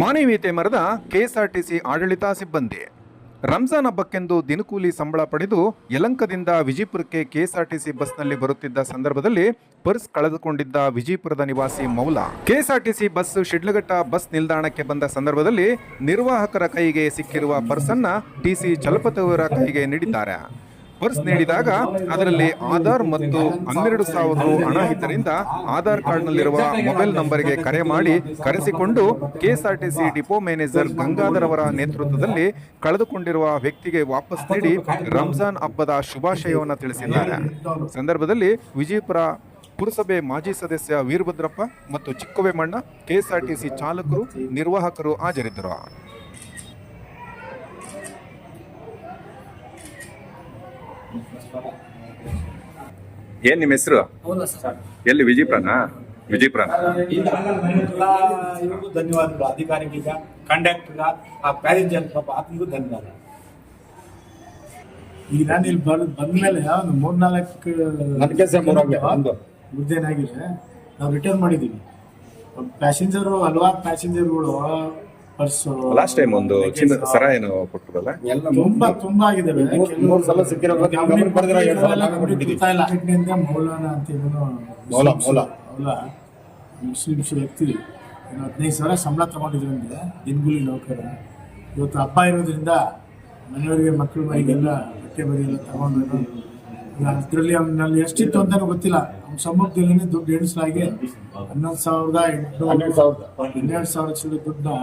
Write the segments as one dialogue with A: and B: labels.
A: ಮಾನವೀಯತೆ ಮರದ ಕೆಎಸ್ಆರ್ಟಿಸಿ ಆಡಳಿತ ಸಿಬ್ಬಂದಿ. ರಂಜಾನ್ ಹಬ್ಬಕ್ಕೆಂದು ದಿನಕೂಲಿ ಸಂಬಳ ಪಡೆದು ಯಲಂಕದಿಂದ ವಿಜಯಪುರಕ್ಕೆ ಕೆಎಸ್ಆರ್ಟಿಸಿ ಬಸ್ನಲ್ಲಿ ಬರುತ್ತಿದ್ದ ಸಂದರ್ಭದಲ್ಲಿ ಪರ್ಸ್ ಕಳೆದುಕೊಂಡಿದ್ದ ವಿಜಯಪುರದ ನಿವಾಸಿ Maula. KSRTC bus Shidlaghatta bus ನಿಲ್ದಾಣಕ್ಕೆ ಬಂದ ಸಂದರ್ಭದಲ್ಲಿ ನಿರ್ವಾಹಕರ ಕೈಗೆ ಸಿಕ್ಕಿರುವ ಪರ್ಸ್ ಅನ್ನ ಟಿಸಿ ಚಲಪತಿ ಅವರ ಕೈಗೆ ನೀಡಿದ್ದಾರೆ. ಪರ್ಸ್ ನೀಡಿದಾಗ ಅದರಲ್ಲಿ ಆಧಾರ್ ಮತ್ತು ಹನ್ನೆರಡು ಸಾವಿರ ಹಣ ಇದ್ದರಿಂದ ಆಧಾರ್ ಕಾರ್ಡ್ನಲ್ಲಿರುವ ಮೊಬೈಲ್ ನಂಬರ್ಗೆ ಕರೆ ಮಾಡಿ ಕರೆಸಿಕೊಂಡು ಕೆಎಸ್ಆರ್ಟಿಸಿ ಡಿಪೋ ಮ್ಯಾನೇಜರ್ ಗಂಗಾಧರ್ ಅವರ ನೇತೃತ್ವದಲ್ಲಿ ಕಳೆದುಕೊಂಡಿರುವ ವ್ಯಕ್ತಿಗೆ ವಾಪಸ್ ನೀಡಿ ರಂಜಾನ್ ಹಬ್ಬದ ಶುಭಾಶಯವನ್ನು ತಿಳಿಸಿದ್ದಾರೆ. ಸಂದರ್ಭದಲ್ಲಿ ವಿಜಯಪುರ ಪುರಸಭೆ ಮಾಜಿ ಸದಸ್ಯ ವೀರಭದ್ರಪ್ಪ ಮತ್ತು ಚಿಕ್ಕವೇಮಣ್ಣ ಕೆಎಸ್ಆರ್ಟಿಸಿ ಚಾಲಕರು, ನಿರ್ವಾಹಕರು ಹಾಜರಿದ್ದರು. ಏನ್ ನಿಮ್ಮ ಹೆಸರು? ಎಲ್ಲಿ ವಿಜಯಪುರನ?
B: ಎಲ್ಲ ಇವ್ರಿಗೂ ಧನ್ಯವಾದಗಳು. ಅಧಿಕಾರಿಗಳಿಗೆ ಕಂಡಕ್ಟರ್ಗ ಆ ಪ್ಯಾಸೆಂಜರ್ ಪಾಪ ಆತನಿಗೂ ಧನ್ಯವಾದ.
C: ಈಗ ನಾನು ಇಲ್ಲಿ ಬರ್ ಬಂದ್ಮೇಲೆ ಒಂದು ಮೂರ್ನಾಲ್ಕು
B: ನನ್ನ ಕೆಲ್ಸ.
C: ಮುದ್ದೇನಾಗಿದೆ ನಾವು ರಿಟರ್ನ್ ಮಾಡಿದೀವಿ ಪ್ಯಾಸೆಂಜರ್ ಹಲವಾರು ಪ್ಯಾಸೆಂಜರ್ಗಳು
A: ಲಾಸ್ಟ್ ಟೈಮ್ ಒಂದು ಚಿನ್ನ ಸರ ಏನು ಕೊಟ್ಟಿರಲ್ಲ
B: ಎಲ್ಲ
C: ತುಂಬಾ ತುಂಬಾ ಆಗಿದೆ
B: ಮೂರು ಮೂರ್ ಸಲ ಸಿಕ್ಕಿರೋದು ಗಮನಕ್ಕೆ ಬರ್ದಿರೋ ಎರಡು ಸಲ ನಾವು ಕೊಟ್ಟಿದ್ದೀವಿ.
C: ಗೊತ್ತಾಯಿಲ್ಲ. ಇಂದ ಮೌಲಾನ ಅಂತ ಇವನು
B: ಮೌಲ, ಮೌಲ.
C: ಮೌಲ ಮುಸ್ಲಿಮ್ಸ್ ವ್ಯಕ್ತಿ ಹದಿನೈದು ಸಾವಿರ ಸಂಬಳ ತಗೊಂಡಿದ್ರಿಂದ ದಿನಗೂಲಿ ನೌಕರ ಇವತ್ತು ಹಬ್ಬ ಇರೋದ್ರಿಂದ ಮನೆಯವರಿಗೆ ಮಕ್ಕಳ ಮನೆಗೆಲ್ಲ ಬಟ್ಟೆ ಬರಿ ಎಲ್ಲ ತಗೊಂಡು ಅದರಲ್ಲಿ ಅವನಲ್ಲಿ ಎಷ್ಟಿತ್ತು ಅಂತಾನು ಗೊತ್ತಿಲ್ಲ ಅವ್ನ ಸಮ್ಮುಖದಲ್ಲಿ ದುಡ್ಡು ಎಣಿಸಲಾಗಿ ಹನ್ನೊಂದು ಸಾವಿರದ ಎಂಟು
B: ಹನ್ನೆರಡು ಸಾವಿರದ.
C: ಹನ್ನೆರಡು ಸಾವಿರ ಚಿಲ್ಲರೆ ದುಡ್ಡನ್ನ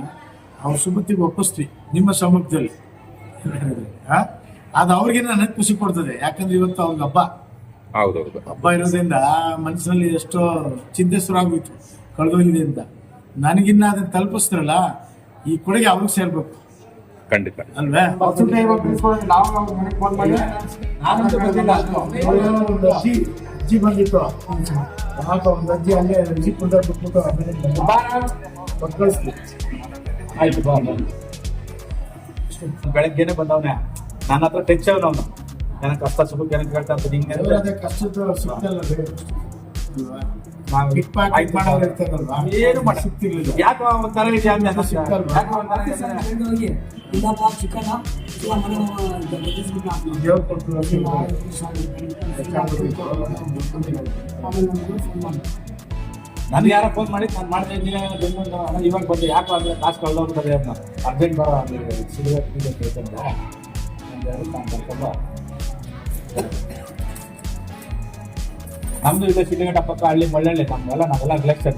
C: ಅವ್ರ ಸುಮತಿಗೆ ಒಪ್ಪಿಸ್ತೀವಿ ನಿಮ್ಮ ಸಮ್ಮುಖದಲ್ಲಿ ಆ? ಅದು ಅವ್ರಿಗೆ ನನಗೆ ಖುಷಿ ಕೊಡ್ತದೆ. ಯಾಕಂದ್ರೆ ಇವತ್ತು ಅವ್ರಿಗೆ ಹಬ್ಬ.
A: ಹೌದೌದು.
C: ಹಬ್ಬ ಇರೋದ್ರಿಂದ ಮನಸ್ಸಿನಲ್ಲಿ ಎಷ್ಟೋ ಚಿಂತೆ ಶುರುವಾಗೋಯ್ತು ಕಳೆದೋಗಿದೆ ಅಂತ. ನನಗಿನ್ನ ಅದನ್ನ ತಲುಪಿಸ್ತಾರಲ್ಲ ಈ ಕೊಡುಗೆ ಅವ್ರಿಗೆ ಸೇರ್ಬೇಕು.
A: ಖಂಡಿತ.
C: ಅಲ್ವೇ?
B: ನಾವು ನಾವು ಮನೆಗೆ ಫೋನ್ ಮಾಡಿ ನಾನಂತೂ ಬಂದಿಲ್ಲ
C: ಒಂದು ಅಜ್ಜಿ ಅಜ್ಜಿ ಬಂದಿತ್ತು ಒಂದು ಅಜ್ಜಿ ಅಲ್ಲೇ ಬಿಟ್ಬಿಟ್ಟು
B: ಆಯ್ತು. ಬೆಳಗ್ಗೆನೆ ಬಂದವನೆ. ನನ್ನ ಹತ್ರ ಟೆಚ್ ಅವನು ಅವನು. ನನಗೆ ಕಷ್ಟ ಸುಖ ಏನಕ್ಕೆ ಹೇಳ್ತಾ ಅಂತ ಹಿಂಗೆ ಏನು ಮಾಡ
C: ಸಿಗ್ತಿರ್ಲಿಲ್ಲ.
B: ಯಾಕೆ ಒಂಥರ ಇದೆ
C: ಅದು
D: ಚಿಕನ
B: ನನ್ಗೆ ಯಾರೋ ಫೋನ್ ಮಾಡಿ ನಾನು ಮಾಡ್ತಾ ಇದ್ದೀನಿ ಬೆಂಗಳೂರು ಇವಾಗ ಬಂದು ಯಾಕೆ ಅಂದ್ರೆ ಕಾಸು ಕಳ್ದೋಗ್ತದೆ ಅಂತ. ಅರ್ಜೆಂಟ್ ಬರೋ ಅಲ್ಲಿ ಸಿಗರೇಟ್ ಕೇಳ್ತಂದೆ ನಾನು ಇದೆ ಸಿಲಿಗಟ್ಟ ಪಕ್ಕ ಹಳ್ಳಿ ಮಳ್ಳಳ್ಳಿ ನಮ್ಗೆಲ್ಲ ನಾವೆಲ್ಲ ಗ್ಲೆಕ್ಸರ್